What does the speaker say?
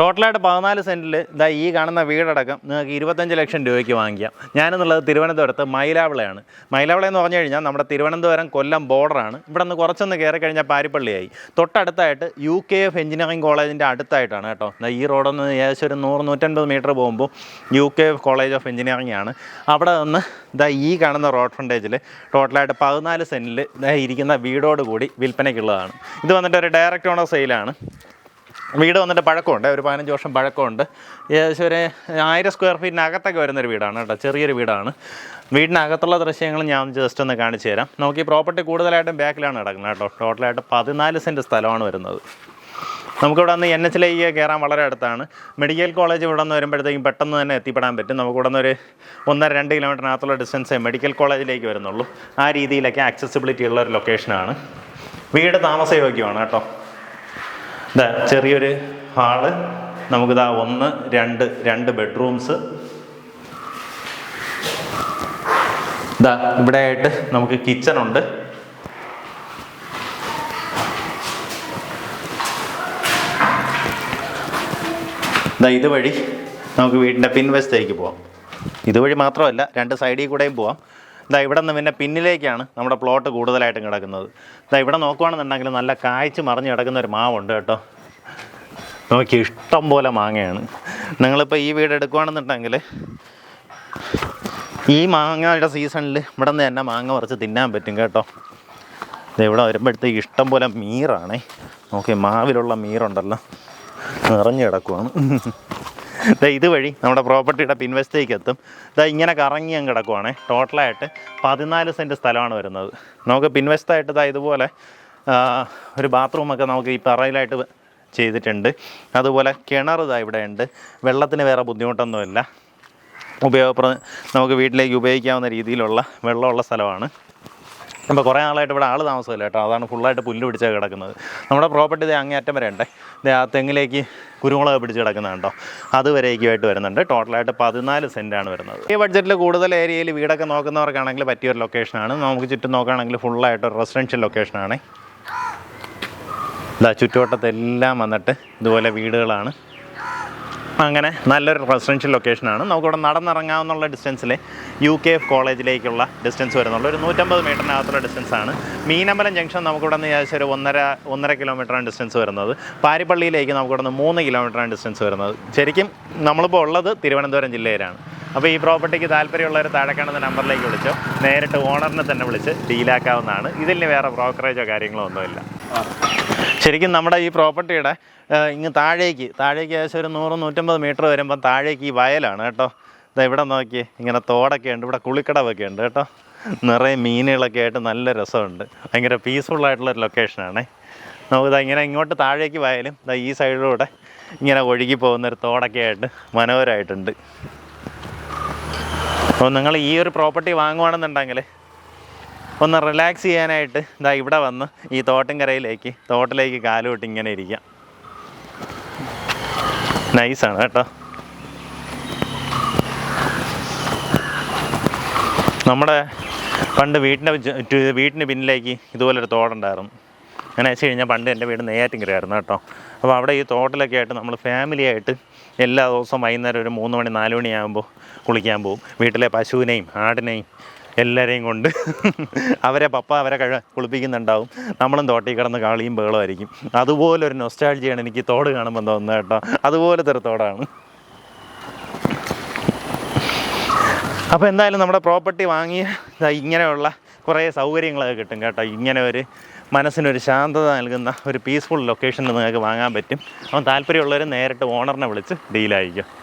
ടോട്ടലായിട്ട് പതിനാല് സെന്റിൽ ഇതാ ഈ കാണുന്ന വീടടക്കം നിങ്ങൾക്ക് ഇരുപത്തഞ്ച് ലക്ഷം രൂപയ്ക്ക് വാങ്ങിക്കാം. ഞാനെന്നുള്ളത് തിരുവനന്തപുരത്ത് മൈലാവിളയാണ്. മൈലാവിള എന്ന് പറഞ്ഞു കഴിഞ്ഞാൽ നമ്മുടെ തിരുവനന്തപുരം കൊല്ലം ബോർഡറാണ്. ഇവിടെ നിന്ന് കുറച്ചൊന്ന് കയറി കഴിഞ്ഞാൽ പാരിപ്പള്ളിയായി. തൊട്ടടുത്തായിട്ട് യു കെ എഫ് എഞ്ചിനീയറിംഗ് കോളേജിന്റെ അടുത്തായിട്ടാണ് കേട്ടോ. ഈ റോഡൊന്ന് ഏകദേശം ഒരു നൂറ് നൂറ്റൻപത് മീറ്റർ പോകുമ്പോൾ U K F college of engineering ആണ്. അവിടെ നിന്ന് ഇതാ ഈ കാണുന്ന റോഡ് ഫ്രണ്ടേജിൽ ടോട്ടലായിട്ട് പതിനാല് സെന്റിൽ ഇതാ ഇരിക്കുന്ന വീടോട് കൂടി വിൽപ്പനയ്ക്കുള്ളതാണ്. ഇത് വന്നിട്ട് ഒരു ഡയറക്റ്റ് ഓണർ സെയിലാണ് വീട് വന്നിട്ട് പഴക്കമുണ്ട്. ഒരു പതിനഞ്ച് വർഷം പഴക്കമുണ്ട്. ഏകദേശം ഒരു ആയിരം സ്ക്വയർ ഫീറ്റിനകത്തൊക്കെ വരുന്നൊരു വീടാണ് കേട്ടോ. ചെറിയൊരു വീടാണ്. വീടിനകത്തുള്ള ദൃശ്യങ്ങൾ ഞാൻ ജസ്റ്റ് ഒന്ന് കാണിച്ചു തരാം. നമുക്ക് ഈ പ്രോപ്പർട്ടി കൂടുതലായിട്ടും ബാക്കിലാണ് കിടക്കുന്നത് കേട്ടോ. ടോട്ടലായിട്ട് പതിനാല് സെന്റ് സ്ഥലമാണ് വരുന്നത്. നമുക്കിവിടെ നിന്ന് എൻ എച്ചിലേക്ക് കയറാൻ വളരെ അടുത്താണ്. മെഡിക്കൽ കോളേജ് ഇവിടെ നിന്ന് വരുമ്പോഴത്തേക്കും പെട്ടെന്ന് തന്നെ എത്തിപ്പെടാൻ പറ്റും. നമുക്ക് ഇവിടെ നിന്ന് ഒരു ഒന്നര രണ്ട് കിലോമീറ്ററിനകത്തുള്ള ഡിസ്റ്റൻസേ മെഡിക്കൽ കോളേജിലേക്ക് വരുന്നുള്ളൂ. ആ രീതിയിലൊക്കെ ആക്സസിബിലിറ്റി ഉള്ള ഒരു ലൊക്കേഷനാണ് വീട് താമസയോഗ്യമാണ് കേട്ടോ. ഇതാ ചെറിയൊരു ഹാൾ. നമുക്കിതാ ഒന്ന് രണ്ട് രണ്ട് ബെഡ്റൂംസ് ഇതാ ഇവിടെ ആയിട്ട് നമുക്ക് കിച്ചൺ ഉണ്ട്. ഇതാ ഇതുവഴി നമുക്ക് വീടിന്റെ പിൻവശത്തേക്ക് പോവാം. ഇതുവഴി മാത്രമല്ല രണ്ട് സൈഡിൽ കൂടെയും പോവാം. ഇതാ ഇവിടെ നിന്ന് പിന്നെ പിന്നിലേക്കാണ് നമ്മുടെ പ്ലോട്ട് കൂടുതലായിട്ടും കിടക്കുന്നത്. ഇതാ ഇവിടെ നോക്കുകയാണെന്നുണ്ടെങ്കിൽ നല്ല കായ്ച്ച് മറിഞ്ഞ് കിടക്കുന്ന ഒരു മാവുണ്ട് കേട്ടോ. നമുക്ക് ഇഷ്ടം പോലെ മാങ്ങയാണ്. നിങ്ങളിപ്പോൾ ഈ വീട് എടുക്കുകയാണെന്നുണ്ടെങ്കിൽ ഈ മാങ്ങയുടെ സീസണിൽ ഇവിടെ നിന്ന് തന്നെ മാങ്ങ കുറച്ച് തിന്നാൻ പറ്റും കേട്ടോ. ഇവിടെ വരുമ്പോഴത്തേക്ക് ഇഷ്ടം പോലെ മീറാണേ. നോക്കി മാവിലുള്ള മീറുണ്ടല്ലോ. നിറഞ്ഞു കിടക്കുവാണ്. ഇതുവഴി നമ്മുടെ പ്രോപ്പർട്ടിയുടെ പിൻവശത്തേക്ക് എത്തും. ഇതാ ഇങ്ങനെ കറങ്ങി അങ്ങ് കിടക്കുവാണേ. ടോട്ടലായിട്ട് പതിനാല് സെന്റ് സ്ഥലമാണ് വരുന്നത്. നമുക്ക് പിൻവശത്തായിട്ട് ഇതാ ഇതുപോലെ ഒരു ബാത്റൂമൊക്കെ നമുക്ക് ഈ പറയിലായിട്ട് ചെയ്തിട്ടുണ്ട്. അതുപോലെ കിണർ ഇതാ ഇവിടെ ഉണ്ട്. വെള്ളത്തിന് വേറെ ബുദ്ധിമുട്ടൊന്നുമില്ല. ഉപയോഗപ്ര നമുക്ക് വീട്ടിലേക്ക് ഉപയോഗിക്കാവുന്ന രീതിയിലുള്ള വെള്ളമുള്ള സ്ഥലമാണ്. അപ്പോൾ കുറേ നാളായിട്ട് ഇവിടെ ആൾ താമസമില്ല കേട്ടോ. അതാണ് ഫുള്ളായിട്ട് പുല്ല് പിടിച്ചാൽ കിടക്കുന്നത്. നമ്മുടെ പ്രോപ്പർട്ടി ഇത് അങ്ങേയറ്റം വരെ ഉണ്ട് ദേ ആ തെങ്ങിലേക്ക് കുരുമുളക് പിടിച്ച് കിടക്കുന്നുണ്ടോ അതുവരേക്കുമായിട്ട് വരുന്നുണ്ട്. ടോട്ടലായിട്ട് പതിനാല് സെന്റാണ് വരുന്നത്. ഈ ബഡ്ജറ്റിൽ കൂടുതൽ ഏരിയയിൽ വീടൊക്കെ നോക്കുന്നവർക്കാണെങ്കിൽ പറ്റിയൊരു ലൊക്കേഷനാണ് നമുക്ക് ചുറ്റും നോക്കുകയാണെങ്കിൽ ഫുള്ളായിട്ട് റെസിഡൻഷ്യൽ ലൊക്കേഷനാണ് ഇതാ ചുറ്റുവട്ടത്തെല്ലാം വന്നിട്ട് ഇതുപോലെ വീടുകളാണ്. അങ്ങനെ നല്ലൊരു റെസിഡൻഷ്യൽ ലൊക്കേഷനാണ് നമുക്കിവിടെ നടന്നിറങ്ങാവുന്ന ഡിസ്റ്റൻസിൽ യു കെ എഫ് കോളേജിലേക്കുള്ള ഡിസ്റ്റൻസ് വരുന്നുള്ളൂ. ഒരു നൂറ്റമ്പത് മീറ്ററിനകത്തുള്ള ഡിസ്റ്റൻസാണ് മീനമ്പലം ജംഗ്ഷൻ നമുക്കിവിടെ നിന്ന് ഏകദേശം ഒരു ഒന്നര ഒന്നര കിലോമീറ്ററാണ് ഡിസ്റ്റൻസ് വരുന്നത്. പാരിപ്പള്ളിയിലേക്ക് നമുക്കിവിടെ നിന്ന് മൂന്ന് കിലോമീറ്ററാണ് ഡിസ്റ്റൻസ് വരുന്നത്. ശരിക്കും നമ്മളിപ്പോൾ ഉള്ളത് തിരുവനന്തപുരം ജില്ലയിലാണ്. അപ്പോൾ ഈ പ്രോപ്പർട്ടിക്ക് താല്പര്യമുള്ളവർ താഴെ കാണുന്ന നമ്പറിലേക്ക് വിളിച്ചോ നേരിട്ട് ഓണറിനെ തന്നെ വിളിച്ച് ഡീലാക്കാവുന്നതാണ് ഇതിൽ വേറെ ബ്രോക്കറേജോ കാര്യങ്ങളോ ഒന്നുമില്ല. ശരിക്കും നമ്മുടെ ഈ പ്രോപ്പർട്ടിയുടെ ഇങ്ങ് താഴേക്ക് താഴേക്ക് ഏകദേശം ഒരു നൂറ് നൂറ്റമ്പത് മീറ്റർ വരുമ്പം താഴേക്ക് ഈ വയലാണ് കേട്ടോ. ഇതാ ഇവിടെ നോക്കി ഇങ്ങനെ തോടൊക്കെ ഉണ്ട് ഇവിടെ കുളിക്കടവൊക്കെ ഉണ്ട് കേട്ടോ. നിറയെ മീനുകളൊക്കെ ആയിട്ട് നല്ല രസമുണ്ട്. ഭയങ്കര ഒരു ലൊക്കേഷനാണേ നമുക്കിതാ ഇങ്ങനെ ഇങ്ങോട്ട് താഴേക്ക് വയലും ഇതാ ഈ സൈഡിലൂടെ ഇങ്ങനെ ഒഴുകി പോകുന്ന ഒരു തോടൊക്കെ ആയിട്ട് മനോഹരമായിട്ടുണ്ട് അപ്പോൾ നിങ്ങൾ ഈ ഒരു പ്രോപ്പർട്ടി വാങ്ങുവാണെന്നുണ്ടെങ്കിൽ ഒന്ന് റിലാക്സ് ചെയ്യാനായിട്ട് ഇതാ ഇവിടെ വന്ന് ഈ തോട്ടിൻകരയിലേക്ക് തോട്ടിലേക്ക് കാലുവിട്ട് ഇങ്ങനെ ഇരിക്കാം. നൈസാണ് കേട്ടോ. നമ്മുടെ പണ്ട് വീട്ടിന്റെ വീട്ടിന് പിന്നിലേക്ക് ഇതുപോലൊരു തോടുണ്ടായിരുന്നു അങ്ങനെ വെച്ച് കഴിഞ്ഞാൽ പണ്ട് എന്റെ വീട് നെയ്യാറ്റിങ്കരയായിരുന്നു കേട്ടോ. അപ്പോൾ അവിടെ ഈ തോട്ടിലൊക്കെ ആയിട്ട് നമ്മൾ ഫാമിലിയായിട്ട് എല്ലാ ദിവസവും വൈകുന്നേരം ഒരു മൂന്ന് മണി നാല് മണിയാകുമ്പോൾ കുളിക്കാൻ പോകും വീട്ടിലെ പശുവിനെയും ആടിനെയും എല്ലാവരെയും കൊണ്ട് അവരെ പപ്പ അവരെ കഴ കുളിപ്പിക്കുന്നുണ്ടാവും. നമ്മളും തോട്ടിൽ കിടന്ന് ബേളമായിക്കും അതുപോലെ ഒരു നൊസ്റ്റാൾജിയാണ് എനിക്ക് തോട് കാണുമ്പോൾ തോന്നുന്നത് കേട്ടോ. അതുപോലത്തെ ഒരു തോടാണ്. അപ്പോൾ എന്തായാലും നമ്മുടെ പ്രോപ്പർട്ടി വാങ്ങിയ ഇങ്ങനെയുള്ള കുറേ സൗകര്യങ്ങളൊക്കെ കിട്ടും കേട്ടോ. ഇങ്ങനെ ഒരു മനസ്സിനൊരു ശാന്തത നൽകുന്ന ഒരു പീസ്ഫുൾ ലൊക്കേഷനിൽ നിങ്ങൾക്ക് വാങ്ങാൻ പറ്റും. അപ്പം താല്പര്യമുള്ളവർ നേരിട്ട് ഓണറിനെ വിളിച്ച് ഡീലായിരിക്കും